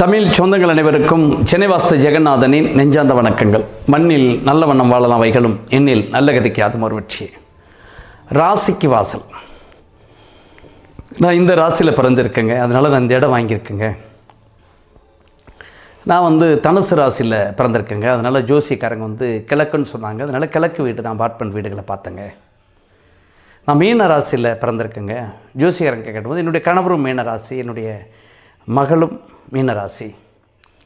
தமிழ் சொந்தங்கள் அனைவருக்கும் சென்னை வாஸ்து ஜெகநாதனின் நெஞ்சாந்த வணக்கங்கள். மண்ணில் நல்ல வண்ணம் வாழலாம் வைகளும் எண்ணில் நல்ல கதைக்கு அது ஒரு வெற்றி. ராசிக்கு வாசல். நான் இந்த ராசியில் பிறந்திருக்கேங்க. அதனால் நான் இந்த இடம் வாங்கியிருக்கேங்க. நான் வந்து தனுசு ராசியில் பிறந்திருக்கேங்க. அதனால் ஜோசியக்காரங்க வந்து கிழக்குன்னு சொன்னாங்க. அதனால் கிழக்கு வீடு தான் அபார்ட்மெண்ட் வீடுகளை பார்த்தேங்க. நான் மீன ராசியில் பிறந்திருக்கேங்க. ஜோசிகாரங்க கேட்டபோது என்னுடைய கணவரும் மீன ராசி என்னுடைய மகளும் மீனராசி.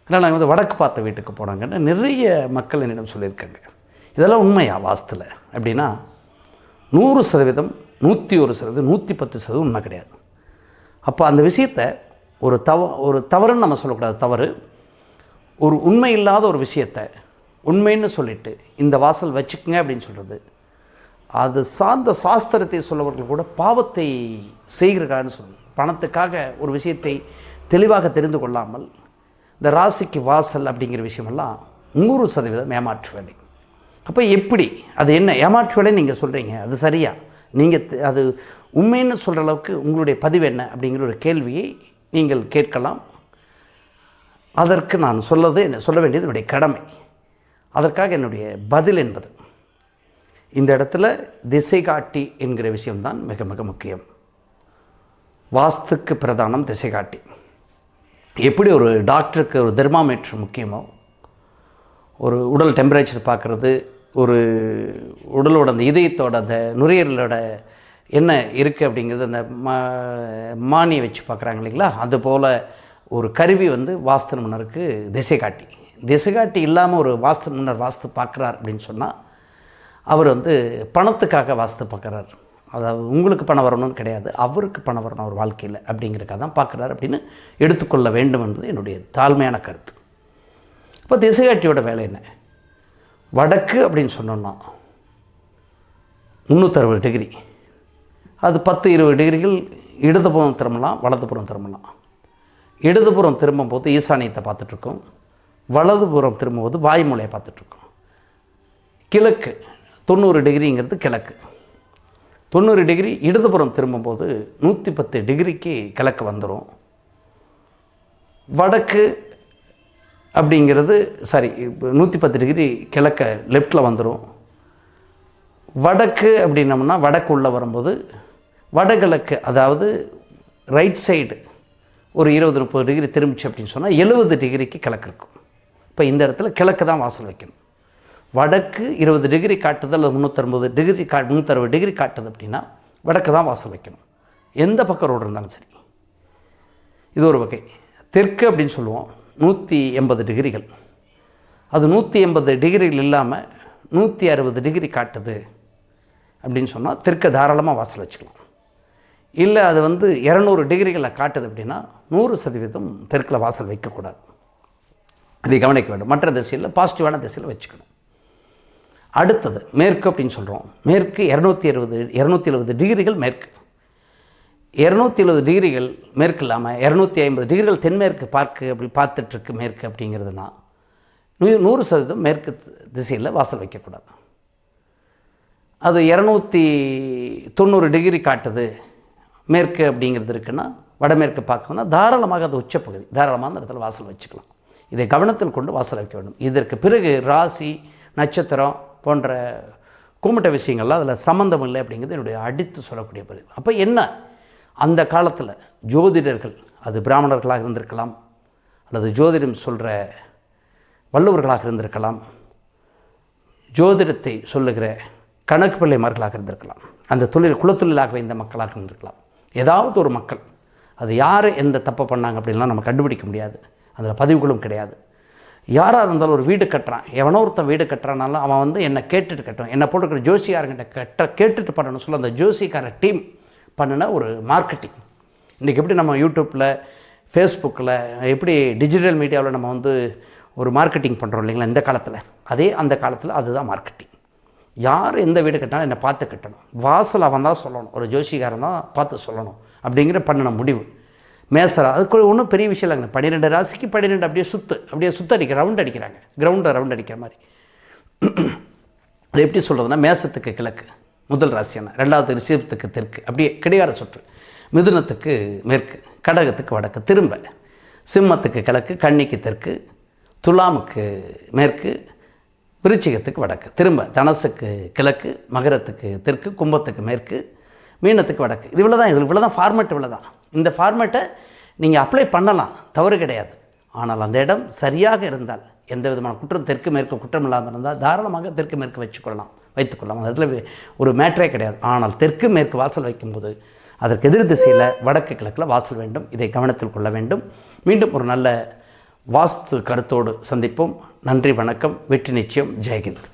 அதனால் நாங்கள் வந்து வடக்கு பார்த்த வீட்டுக்கு போனாங்கன்னு நிறைய மக்கள் என்னிடம் சொல்லியிருக்காங்க. இதெல்லாம் உண்மையா வாஸ்தில்? அப்படின்னா நூறு சதவீதம் நூற்றி ஒரு சதவீதம் நூற்றி பத்து சதவீதம் உண்மை கிடையாது. அப்போ அந்த விஷயத்தை ஒரு தவ ஒரு தவறுன்னு நம்ம சொல்லக்கூடாது. தவறு. ஒரு உண்மை இல்லாத ஒரு விஷயத்தை உண்மைன்னு சொல்லிட்டு இந்த வாசல் வச்சுக்கங்க அப்படின்னு சொல்கிறது அது சார்ந்த சாஸ்திரத்தை சொல்லவர்கள் கூட பாவத்தை செய்கிறான்னு சொல்லணும். பணத்துக்காக ஒரு விஷயத்தை தெளிவாக தெரிந்து கொள்ளாமல் இந்த ராசிக்கு வாசல் அப்படிங்கிற விஷயமெல்லாம் நூறு சதவீதம் ஏமாற்று வேலை அப்போ எப்படி? அது என்ன? ஏமாற்று வேலை நீங்கள் சொல்கிறீங்க அது சரியா? நீங்கள் அது உண்மைன்னு சொல்கிற அளவுக்கு உங்களுடைய பதிவு என்ன அப்படிங்கிற ஒரு கேள்வியை நீங்கள் கேட்கலாம். அதற்கு நான் சொல்லது என்ன சொல்ல வேண்டியது என்னுடைய கடமை. அதற்காக என்னுடைய பதில் என்பது இந்த இடத்துல திசை காட்டி என்கிற விஷயம்தான் மிக மிக முக்கியம். வாஸ்துக்கு பிரதானம் திசை காட்டி. எப்படி ஒரு டாக்டருக்கு ஒரு தெர்மாமீட்டர் முக்கியமோ ஒரு உடல் டெம்பரேச்சர் பார்க்குறது ஒரு உடலோட அந்த இதயத்தோட அந்த நுரையீரலோட என்ன இருக்குது அப்படிங்கிறது அந்த மா மானியை வச்சு பார்க்குறாங்க இல்லைங்களா? அதுபோல் ஒரு கருவி வந்து வாஸ்து நிபுணருக்கு திசை காட்டி. திசை காட்டி இல்லாமல் ஒரு வாஸ்து முன்னர் வாஸ்து பார்க்குறார் அப்படின்னு சொன்னால் அவர் வந்து பணத்துக்காக வாஸ்து பார்க்குறாரு. அதாவது உங்களுக்கு பணம் வரணும்னு கிடையாது அவருக்கு பணம் வரணும் அவர் வாழ்க்கையில் அப்படிங்கிறக்காக தான் பார்க்குறாரு அப்படின்னு எடுத்துக்கொள்ள வேண்டும் என்பது என்னுடைய தாழ்மையான கருத்து. இப்போ திசைகாட்டியோட வேலை என்ன? வடக்கு அப்படின்னு சொன்னோம்னா முந்நூற்றறுபது டிகிரி. அது பத்து இருபது டிகிரிகள் இடதுபுறம் திரும்பலாம் வலதுபுறம் திரும்பலாம். இடதுபுறம் திரும்பும்போது ஈசானியத்தை பார்த்துட்ருக்கோம். வலதுபுறம் திரும்பும்போது வாய்மூலையை பார்த்துட்ருக்கோம். கிழக்கு தொண்ணூறு டிகிரிங்கிறது கிழக்கு. தொண்ணூறு டிகிரி இடதுபுறம் திரும்பும்போது நூற்றி பத்து டிகிரிக்கு கிழக்கு வந்துடும் வடக்கு அப்படிங்கிறது சாரி நூற்றி பத்து டிகிரி கிழக்க லெஃப்டில் வந்துடும் வடக்கு அப்படின்னம்னா வடக்கு உள்ளே வரும்போது வடகிழக்கு அதாவது ரைட் சைடு ஒரு இருபது முப்பது டிகிரி திரும்பிச்சு அப்படின்னு சொன்னால் எழுபது டிகிரிக்கு கிழக்கு இருக்கும். இப்போ இந்த இடத்துல கிழக்கு தான் வாசல் வைக்கணும். வடக்கு இருபது டிகிரி காட்டுது அல்லது முந்நூற்றம்பது டிகிரி கா முந்நூற்றறுபது டிகிரி காட்டுது அப்படின்னா வடக்கு தான் வாசல் வைக்கணும். எந்த பக்கம் ரோடு இருந்தாலும் சரி. இது ஒரு வகை. தெற்கு அப்படின்னு சொல்லுவோம். நூற்றி எண்பது டிகிரிகள். அது நூற்றி எண்பது டிகிரிகள் இல்லாமல் நூற்றி அறுபது டிகிரி காட்டுது அப்படின்னு சொன்னால் தெற்க தாராளமாக வாசல் வச்சுக்கலாம். இல்லை அது வந்து இரநூறு டிகிரிகளில் காட்டுது அப்படின்னா நூறு சதவீதம் தெற்கில் வாசல் வைக்கக்கூடாது. இதை கவனிக்க வேண்டும். மற்ற திசையில் பாசிட்டிவான திசையில் வச்சுக்கணும். அடுத்தது மேற்கு அப்படின்னு சொல்கிறோம் மேற்கு இரநூத்தி அறுபது இரநூத்தி எழுபது டிகிரிகள் மேற்கு. இரநூத்தி எழுபது டிகிரிகள் மேற்கு இல்லாமல் இரநூத்தி ஐம்பது டிகிரிகள் தென்மேற்கு பார்க்கு அப்படி பார்த்துட்ருக்கு மேற்கு அப்படிங்கிறதுனா நூ நூறு சதவீதம் மேற்கு திசையில் வாசல் வைக்கக்கூடாது. அது இரநூத்தி தொண்ணூறு டிகிரி காட்டுது மேற்கு அப்படிங்கிறது இருக்குன்னா வடமேற்கு பார்க்கணும்னா தாராளமாக அது உச்சப்பகுதி தாராளமாக அந்த இடத்துல வாசல் வச்சுக்கலாம். இதை கவனத்தில் கொண்டு வாசல் வைக்க வேண்டும். இதற்கு பிறகு ராசி நட்சத்திரம் போன்ற கும்பிட்ட விஷயங்கள்லாம் அதில் சம்மந்தம் இல்லை அப்படிங்கிறது என்னுடைய அடித்து சொல்லக்கூடிய பதிவு அப்போ என்ன? அந்த காலத்தில் ஜோதிடர்கள் அது பிராமணர்களாக இருந்திருக்கலாம் அல்லது ஜோதிடம் சொல்கிற வள்ளுவர்களாக இருந்திருக்கலாம் ஜோதிடத்தை சொல்லுகிற கணக்கு பிள்ளைமார்களாக இருந்திருக்கலாம் அந்த தொழில் குலத்தொழிலாக வைந்த மக்களாக இருந்திருக்கலாம். ஏதாவது ஒரு மக்கள் அது யார் எந்த தப்பை பண்ணாங்க அப்படின்லாம் நம்ம கண்டுபிடிக்க முடியாது. அதில் பதிவுகளும் கிடையாது. யாராக இருந்தாலும் ஒரு வீடு கட்டுறான். எவனோ ஒருத்தன் வீடு கட்டுறானாலும் அவன் வந்து என்னை கேட்டுட்டு கட்டணும் என்னை போட்டுக்கிற ஜோசியாரங்கிட்ட கட்ட கேட்டுட்டு பண்ணணும் சொல்ல அந்த ஜோசிக்கார டீம் பண்ணின ஒரு மார்க்கெட்டிங். இன்றைக்கி எப்படி நம்ம யூடியூப்பில் ஃபேஸ்புக்கில் எப்படி டிஜிட்டல் மீடியாவில் நம்ம வந்து ஒரு மார்க்கெட்டிங் பண்ணுறோம் இல்லைங்களா இந்த காலத்தில். அதே அந்த காலத்தில் அதுதான் மார்க்கெட்டிங். யார் எந்த வீடு கட்டினாலும் என்னை பார்த்து கட்டணும். வாசல் அவன் தான் சொல்லணும். ஒரு ஜோசிகாரன் தான் பார்த்து சொல்லணும். அப்படிங்கிற பண்ணின முடிவு. மேசரா. அதுக்கு ஒன்றும் பெரிய விஷயம் இல்லைங்க. பன்னிரெண்டு ராசிக்கு பன்னிரெண்டு அப்படியே சுற்று அப்படியே சுத்த அடிக்க ரவுண்ட் அடிக்கிறாங்க. கிரவுண்டை ரவுண்ட் அடிக்கிற மாதிரி. அது எப்படி சொல்கிறதுனா மேசத்துக்கு கிழக்கு முதல் ராசியான ரெண்டாவது ரிஷபத்துக்கு தெற்கு. அப்படியே கிடையார சுற்று. மிதுனத்துக்கு மேற்கு கடகத்துக்கு வடக்கு திரும்ப. சிம்மத்துக்கு கிழக்கு கன்னிக்கு தெற்கு துலாமுக்கு மேற்கு விருச்சிகத்துக்கு வடக்கு திரும்ப. தனசுக்கு கிழக்கு மகரத்துக்கு தெற்கு கும்பத்துக்கு மேற்கு மீனத்துக்கு வடக்கு. இது இவ்வளோ தான் இது இவ்வளோ தான் ஃபார்மேட் இவ்வளோ தான் இந்த ஃபார்மேட்டை நீங்கள் அப்ளை பண்ணலாம் தவறு கிடையாது. ஆனால் அந்த இடம் சரியாக இருந்தால் எந்த விதமான குற்றம் தெற்கு மேற்கு குற்றம் இல்லாமல் இருந்தால் தாராளமாக தெற்கு மேற்கு வச்சுக்கொள்ளலாம் வைத்துக்கொள்ளலாம் அந்த இடத்துல ஒரு மேட்டரே கிடையாது. ஆனால் தெற்கு மேற்கு வாசல் வைக்கும்போது அதற்கு எதிர் திசையில் வடக்கு கிழக்கில் வாசல் வேண்டும். இதை கவனத்தில் கொள்ள வேண்டும். மீண்டும் ஒரு நல்ல வாஸ்து கருத்தோடு சந்திப்போம். நன்றி வணக்கம். வெற்றி நிச்சயம். ஜெயகிந்த்